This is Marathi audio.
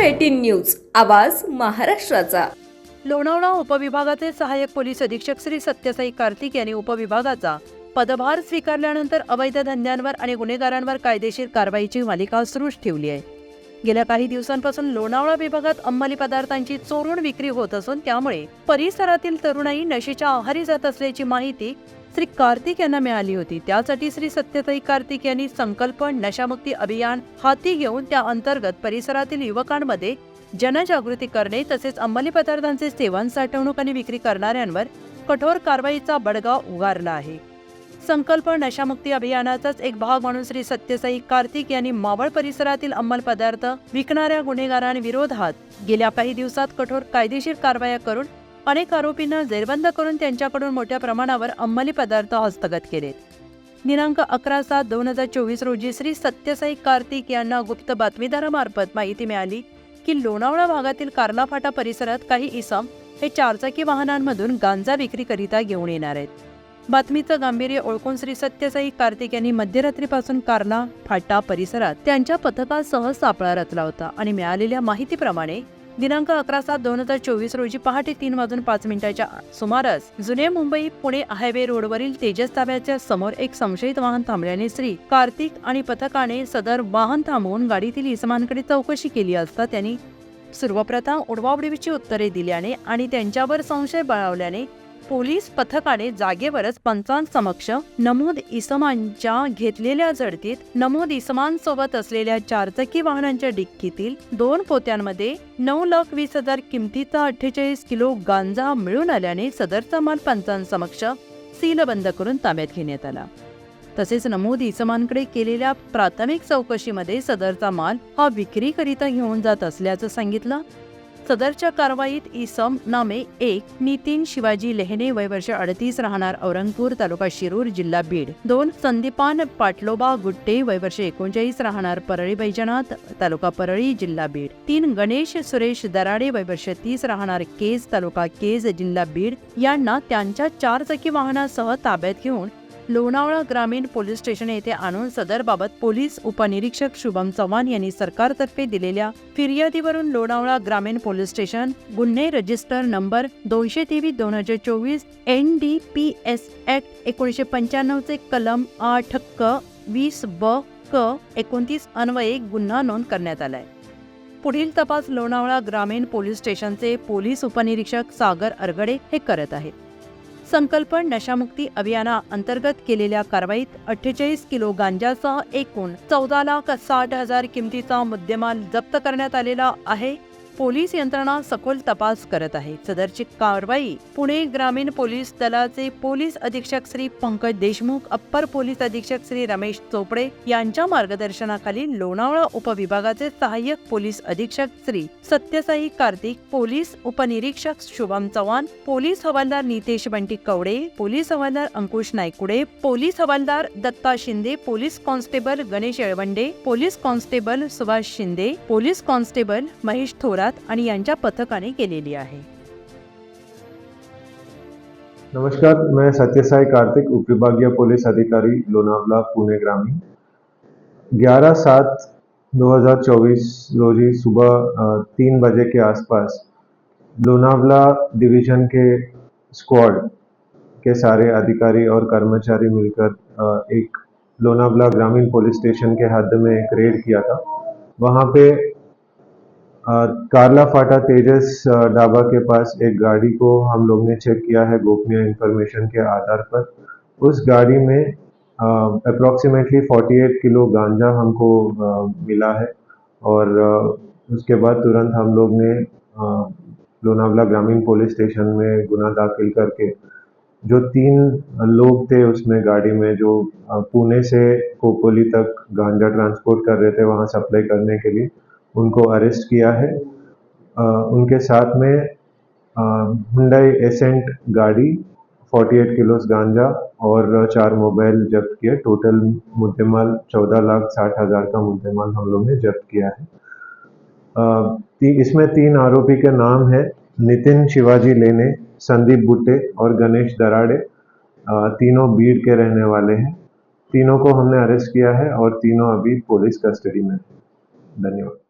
एटीन न्यूज आवाज महाराष्ट्राचा. लोणावळा उपविभागाचे सहाय्यक पोलीस अधीक्षक श्री सत्यसाई कार्तिक यांनी उपविभागाचा पदभार स्वीकारल्यानंतर अवैध धंद्यांवर आणि गुन्हेगारांवर कायदेशीर कारवाईची मालिका सुरूच ठेवली आहे. गेल्या काही दिवसांपासून लोणावळा विभागात अंमली पदार्थांची चोरून विक्री होत असून त्यामुळे परिसरातील तरुणाई नशेच्या आहारी जात असल्याची माहिती श्री कार्तिक यांना मिळाली होती. त्यासाठी श्री सत्यसाई कार्तिक यांनी संकल्प नशामुक्ती अभियान हाती घेऊन त्या अंतर्गत परिसरातील युवकांमध्ये जनजागृती करणे तसेच अंमली पदार्थांचे सेवन साठवणूक आणि विक्री करणाऱ्यांवर कठोर कारवाईचा बडगा उगारला आहे. संकल्प नशामुक्ती अभियानाचाच एक भाग म्हणून श्री सत्यसाई कार्तिक यांनी मावळ परिसरातील अंमल पदार्थ विकणाऱ्या गुन्हेगारांविरोधात गेल्या काही दिवसात कठोर कायदेशीर कारवाया करून अनेक आरोपींना जेरबंद करून त्यांच्याकडून मोठ्या प्रमाणावर अंमली पदार्थ हस्तगत केलेत. दिनांक अकरा सात दोन हजार चोवीस रोजी श्री सत्यसाई कार्तिक यांना गुप्त बातमीदारामार्फत माहिती मिळाली की लोणावळा भागातील कार्नाफाटा परिसरात काही इसम हे चारचाकी वाहनांमधून गांजा विक्रीकरिता घेऊन येणार आहेत. बातमीचं गांभीर्य ओळखून श्री सत्यसाई कार्तिक यांनी मध्यरात्रीपासून कार्ना फाटा परिसरात त्यांच्या पथकासह सापळा रचला होता आणि मिळालेल्या माहितीप्रमाणे दिनांक अकरा सात दोन हजार चोवीस रोजी पहाटे तीन वाजून पाच मिनिटाच्या सुमारास जुने मुंबई पुणे हायवे रोडवरील तेजस ताब्याच्या समोर एक संशयित वाहन थांबल्याने श्री कार्तिक आणि पथकाने सदर वाहन थांबवून गाडीतील इसमांकडे चौकशी केली असता त्यांनी सर्वप्रथम उडवाउडवीची उत्तरे दिल्याने आणि त्यांच्यावर संशय बळावल्याने पोलीस पथकाने जागेवरच पंचांसमक्ष नमूद इसमांच्या घेतलेल्या जडतीत नमूद इसमांसोबत असलेल्या चारचाकी वाहनांच्या डिक्कीतील दोन पोत्यांमध्ये नऊ लाख वीस हजार किमतीचा अठ्ठेचाळीस किलो गांजा मिळून आल्याने सदरचा माल पंचांसमक्ष सीलबंद करून ताब्यात घेण्यात आला. तसेच नमूद इसमांकडे केलेल्या प्राथमिक चौकशीमध्ये सदरचा माल हा विक्रीकरिता घेऊन जात असल्याचं सांगितलं. सदरच्या कारवाईत इसम नामे एक नितीन शिवाजी लेहने वय वर्ष अडतीस राहणार औरंगपूर तालुका शिरूर जिल्हा बीड. दोन संदीपान पाटलोबा गुट्टे वय वर्ष एकोणचाळीस राहणार परळी बैजनाथ तालुका परळी जिल्हा बीड. तीन गणेश सुरेश दराडे वय वर्ष तीस राहणार केज तालुका केज जिल्हा बीड. यांना त्यांच्या चारचाकी वाहनासह ताब्यात घेऊन लोणावळा ग्रामीण पोलीस स्टेशन येथे आणून सदरबाबत पोलीस उपनिरीक्षक शुभम चव्हाण यांनी सरकारतर्फे दिलेल्या फिर्यादीवरून लोणावळा ग्रामीण पोलीस स्टेशन गुन्हे रजिस्टर नंबर दोनशे तेवीस दोन हजार चोवीस N D P S act एकोणीसशे पंच्याण्णवचे कलम आठ क वीस ब क एकोणतीस अन्वये गुन्हा नोंद करण्यात आलाय. पुढील तपास लोणावळा ग्रामीण पोलीस स्टेशनचे पोलीस उपनिरीक्षक सागर अरगडे हे करत आहेत. संकल्प नशामुक्ती अभियाना अंतर्गत केलेल्या कारवाईत अठ्ठेचाळीस किलो गांजासह एकूण चौदा लाख साठ हजार किमतीचा मुद्देमाल जप्त करण्यात आलेला आहे. पोलीस यंत्रणा सखोल तपास करत आहे. सदरची कारवाई पुणे ग्रामीण पोलीस दलाचे पोलीस अधीक्षक श्री पंकज देशमुख अप्पर पोलीस अधीक्षक श्री रमेश चोपडे यांच्या मार्गदर्शनाखाली लोणावळा उपविभागाचे सहाय्यक पोलीस अधीक्षक श्री सत्यसाई कार्तिक पोलीस उपनिरीक्षक शुभम चव्हाण पोलीस हवालदार नितेश बंटी कवडे पोलीस हवालदार अंकुश नायकुडे पोलीस हवालदार Datta Shinde police constable Ganesh Yelwande police constable Subhash Shinde police constable Mahesh Thorat आणि यांच्या पथकाने केलेली आहे. नमस्कार मैं सत्यसाई कार्तिक उपविभागीय पुलिस अधिकारी लोनावला पुणे ग्रामीण. 11 सात 2024 रोजी सुबह तीन बजे के आसपास लोनावला डिवीजन के स्क्वाड के सारे अधिकारी और कर्मचारी मिलकर एक लोनावला ग्रामीण पुलिस स्टेशन के हद में एक रेड किया था। वहाँ पे कार्ला फाटा तेजस ढाबा के पास एक गाड़ी को हम लोग ने चेक किया है गोपनीय इंफॉर्मेशन के आधार पर। उस गाड़ी में अप्रोक्सीमेटली 48 किलो गांजा हमको अ, मिला है और अ, उसके बाद तुरंत हम लोग ने लोनावला ग्रामीण पुलिस स्टेशन में गुना दाखिल करके जो तीन लोग थे उसमें गाड़ी में जो पुणे से कोपोली तक गांजा ट्रांसपोर्ट कर रहे थे वहाँ सप्लाई करने के लिए उनको अरेस्ट किया है। अ, उनके साथ में हुंडई एसेंट गाड़ी 48 किलोस गांजा और चार मोबाइल जब्त किए। टोटल मुद्देमाल 14 लाख साठ हज़ार का मुद्देमाल हम लोग ने जब्त किया है। ती, इसमें तीन आरोपी के नाम है। नितिन शिवाजी लेने संदीप बुट्टे और गणेश दराड़े। तीनों बीड़ के रहने वाले हैं। तीनों को हमने अरेस्ट किया है और तीनों अभी पुलिस कस्टडी में धन्यवाद।